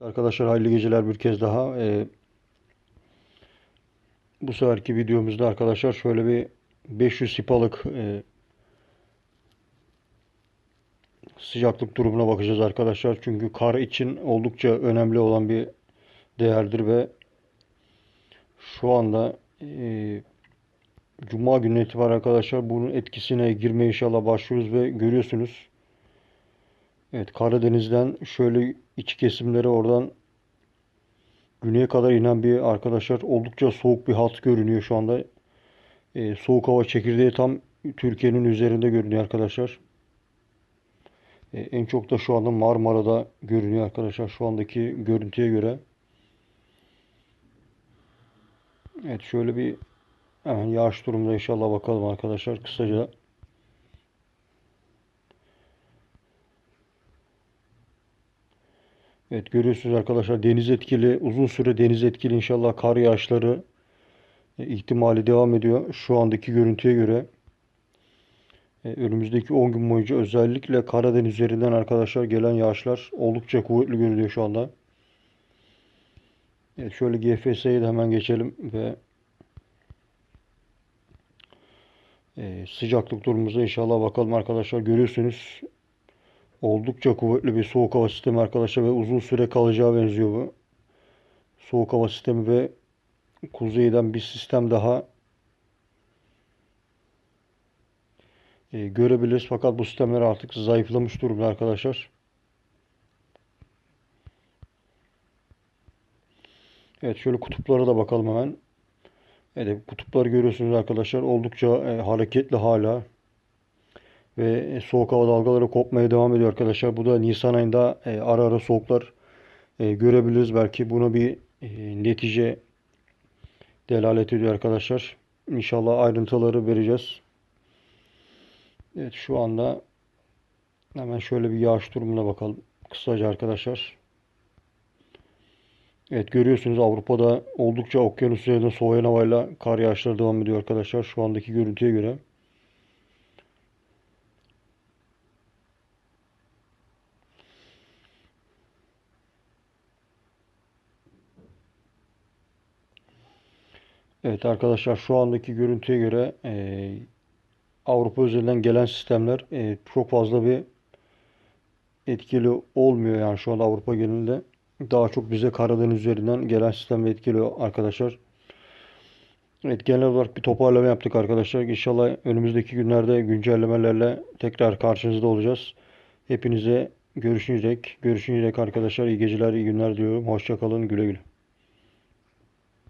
Arkadaşlar hayırlı geceler bir kez daha. Ee, bu seferki videomuzda arkadaşlar şöyle bir 500 sipalık e, sıcaklık durumuna bakacağız arkadaşlar. Çünkü kar için oldukça önemli olan bir değerdir ve şu anda e, Cuma gününe itibaren arkadaşlar bunun etkisine girmeye inşallah başlıyoruz ve görüyorsunuz. Evet Karadeniz'den şöyle iç kesimlere oradan güneye kadar inen bir arkadaşlar oldukça soğuk bir hat görünüyor şu anda. Ee, soğuk hava çekirdeği tam Türkiye'nin üzerinde görünüyor arkadaşlar. Ee, en çok da şu anda Marmara'da görünüyor arkadaşlar şu andaki görüntüye göre. Evet şöyle bir hemen yağış durumunda inşallah bakalım arkadaşlar kısaca. Evet görüyorsunuz arkadaşlar deniz etkili uzun süre deniz etkili inşallah kar yağışları e, ihtimali devam ediyor. Şu andaki görüntüye göre e, önümüzdeki 10 gün boyunca özellikle Karadeniz üzerinden arkadaşlar gelen yağışlar oldukça kuvvetli görülüyor şu anda. Evet şöyle GFS'ye de hemen geçelim ve e, sıcaklık durumumuza inşallah bakalım arkadaşlar. Görüyorsunuz Oldukça kuvvetli bir soğuk hava sistemi arkadaşlar ve uzun süre kalacağı benziyor bu. Soğuk hava sistemi ve kuzeyden bir sistem daha e, görebiliriz. Fakat bu sistemler artık zayıflamış durumda arkadaşlar. Evet şöyle kutuplara da bakalım hemen. Evet kutupları görüyorsunuz arkadaşlar. Oldukça e, hareketli hala ve soğuk hava dalgaları kopmaya devam ediyor arkadaşlar. Bu da Nisan ayında e, ara ara soğuklar e, görebiliriz. Belki buna bir e, netice delalet ediyor arkadaşlar. İnşallah ayrıntıları vereceğiz. Evet şu anda hemen şöyle bir yağış durumuna bakalım. Kısaca arkadaşlar. Evet görüyorsunuz Avrupa'da oldukça okyanus üzerinde soğuyan havayla kar yağışları devam ediyor arkadaşlar. Şu andaki görüntüye göre. Evet arkadaşlar şu andaki görüntüye göre e, Avrupa üzerinden gelen sistemler e, çok fazla bir etkili olmuyor yani şu anda Avrupa genelinde. Daha çok bize Karadeniz üzerinden gelen sistem etkili arkadaşlar. Evet genel olarak bir toparlama yaptık arkadaşlar. İnşallah önümüzdeki günlerde güncellemelerle tekrar karşınızda olacağız. Hepinize görüşünceye dek arkadaşlar iyi geceler, iyi günler diyorum. Hoşçakalın, güle güle.